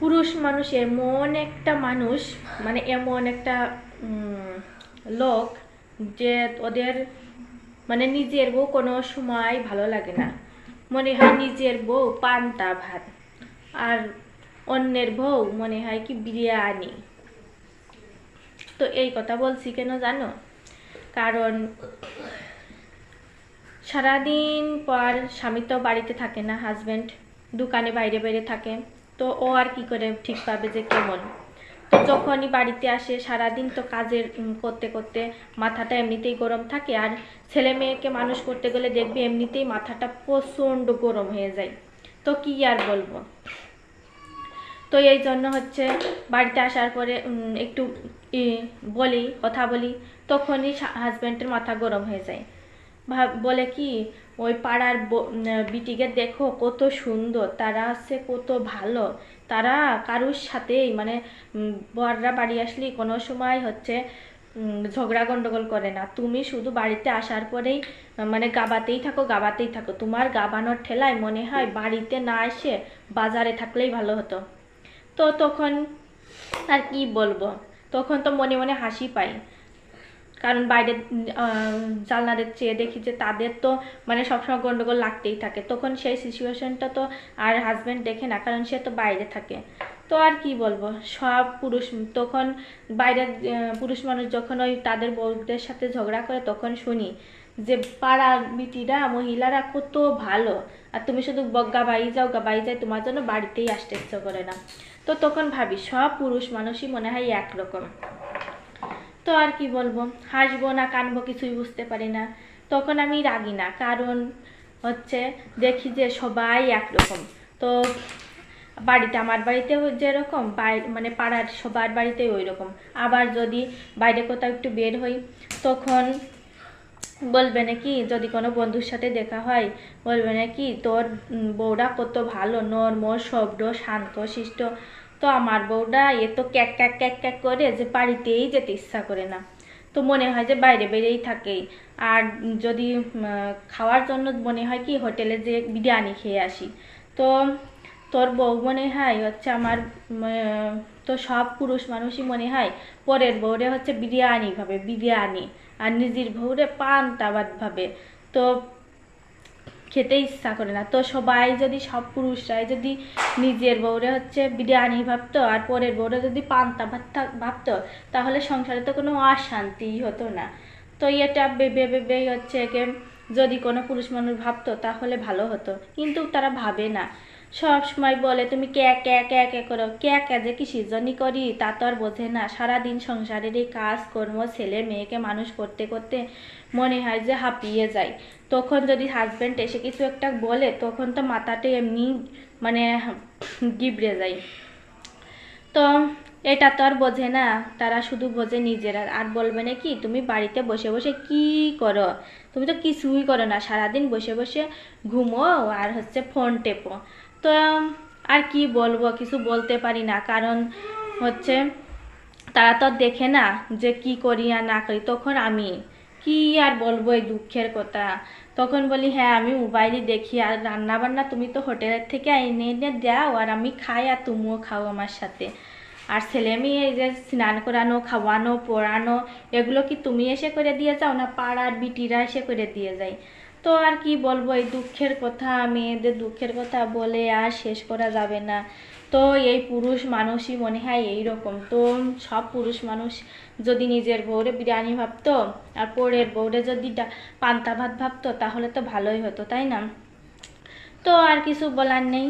পুরুষ মানুষ এমন একটা মানুষ মানে এমন একটা লোক যে ওদের মানে নিজের বউ কোনো সময় ভালো লাগে না। মনে হয় নিজের বউ পান্তা ভাত। আর অন্যের বউ মনে হয় কি বিরিয়ানি। তো এই কথা বলছি কেন জানো? কারণ সারাদিন পর স্বামী তো বাড়িতে থাকে না হাজবেন্ড দোকানে বাইরে বাইরে থাকে। তো ও আর কি করে ঠিক পাবে যে কেমন? তো যখনই বাড়িতে আসে, সারাদিন তো কাজের করতে করতে মাথাটা এমনিতেই গরম থাকে আর ছেলে মেয়েকে মানুষ করতে গেলে দেখবে এমনিতেই মাথাটা প্রচণ্ড গরম হয়ে যায়। তো কি আর বলব? তো এই জন্য হচ্ছে বাড়িতে আসার পরে একটু বলি, কথা বলি, তখনই হাজব্যান্ডের মাথা গরম হয়ে যায়। বলে কি, ওই পাড়ার বিটিকে দেখো কত সুন্দর, তারা আছে কত ভালো। তারা কারুর সাথেই মানে বররা বাড়ি আসলে কোনো সময় হচ্ছে ঝগড়া গন্ডগোল করে না। তুমি শুধু বাড়িতে আসার পরেই মানে গাবাতেই থাকো গাবাতেই থাকো। তোমার গাবানোর ঠেলায় মনে হয় বাড়িতে না এসে বাজারে থাকলেই ভালো হতো। তো তখন আর কি বলব? তখন তো মনে মনে হাসি পাই। কারণ বাইরে জানলাদের চেয়ে দেখি যে তাদের তো মানে সবসময় গন্ডগোল লাগতেই থাকে। তখন সেই সিচুয়েশনটা তো আর হাজব্যান্ড দেখে না, কারণ সে তো বাইরে থাকে। তো আর কি বলব? সব পুরুষ, তখন বাইরের পুরুষ মানুষ যখন ওই তাদের বউদের সাথে ঝগড়া করে তখন শুনি যে পাড়ার বিটিরা মহিলারা কত ভালো। আর তুমি শুধু বজ্ঞা বাই যাও গা গাবাই যাই, তোমার জন্য বাড়িতেই আসতে ইচ্ছে করে না। তো তখন ভাবি, সব পুরুষ মানুষই মনে হয় একরকম। তো আর কি বলব? হাসবো না, কানবো, কিছুই বুঝতে পারি না। তখন আমি রাগি না, কারণ হচ্ছে দেখি যে সবাই একরকম। তো বাড়িতে, আমার বাড়িতেও যেরকম, বাইরে মানে পাড়ার সবার বাড়িতেই ওই রকম আবার যদি বাইরে কোথাও একটু বের হই, তখন বলবে নাকি, যদি কোনো বন্ধুর সাথে দেখা হয়, বলবে নাকি, তোর বউটা কত ভালো, নর্ম, শব্দ, শান্ত, শিষ্ট। তো আমার বউটা এ তো ক্যাক ক্যাক ক্যাক ক্যাক করে যে বাড়িতেই যেতে ইচ্ছা করে না। তো মনে হয় যে বাইরে বেরেই থাকে। আর যদি খাওয়ার জন্য মনে হয় কি হোটেলে যে বিরিয়ানি খেয়ে আসি। তো তোর বউ মনে হয় হচ্ছে আমার তো সব পুরুষ মানুষই মনে হয় পরের বউরে হচ্ছে বিরিয়ানি ভাবে, বিরিয়ানি। আর নিজের বউরে পান্তা ভাত ভাবে। তো খেতে ইচ্ছা করে না। তো সবাই যদি সব পুরুষরাই যদি নিজের বউরে হচ্ছে বিরিয়ানি ভাবতো আর পরের বউরে যদি পান্তা ভাত ভাবতো, তাহলে সংসারে তো কোনো অশান্তি হতো না। তো এটা ভেবে ভেবেই হচ্ছে যদি কোনো পুরুষ মানুষ ভাবতো, তাহলে ভালো হতো। কিন্তু তারা ভাবে না। সব সময় বলে, তুমি কে কে কে কে করো? কে কে যে কি সিজনই করি, তা তো আর বোঝে না। সারাদিন সংসারের এই কাজ, কর্ম, ছেলে, মেয়েকে মানুষ করতে করতে মনে হয় যে হাঁপিয়ে যায়। তখন যদি হাজব্যান্ড এসে কিছু একটা বলে, তখন তো মাথাটা এমনি মানে গিবড়ে যায়। তো এটা তো আর বোঝে না, তারা শুধু বোঝে নিজেরা। আর বলবে না কি তুমি বাড়িতে বসে বসে কি করো? তুমি তো কিছুই করো না। সারাদিন বসে বসে ঘুমো আর হচ্ছে ফোন টেপো। তো আর কি বলব, কিছু বলতে পারি না। কারণ হচ্ছে তারা তো দেখে না যে কি করি আর না করি। তখন আমি কি আর বলব এই দুঃখের কথা? তখন বলি হ্যাঁ আমি মোবাইলে দেখি আর রান্না বান্না তুমি তো হোটেলের থেকে এনে এনে দাও আর আমি খাই আর তুমিও খাও আমার সাথে। আর ছেলে মেয়ে এই যে স্নান করানো, খাওয়ানো, পড়ানো, এগুলো কি তুমি এসে করে দিয়ে যাও না পাড়ার বিটিরা এসে করে দিয়ে যায়? তো আর কি বলব এই দুঃখের কথা মেয়েদের দুঃখের কথা বলে আর শেষ করা যাবে না। তো এই পুরুষ মানুষই মনে হয় এইরকম। তো সব পুরুষ মানুষ যদি নিজের বউরে বিরিয়ানি ভাবতো আর পরের বউরে যদি পান্তা ভাত ভাবতো তাহলে তো ভালোই হতো তাই না? তো আর কিছু বলার নেই।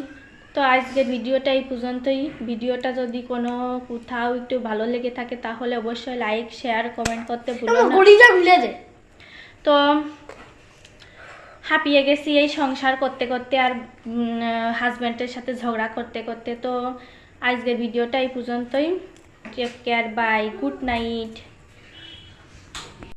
তো আজকের ভিডিওটা এই পর্যন্তই। ভিডিওটা যদি কোনো কোথাও একটু ভালো লেগে থাকে তাহলে অবশ্যই লাইক শেয়ার কমেন্ট করতে ভুলো না। ভুলে তো হাঁপিয়ে গেছি এই সংসার করতে করতে আর হাজব্যান্ডের সাথে ঝগড়া করতে করতে তো আজকের ভিডিওটা এই পর্যন্তই। Take care bye good night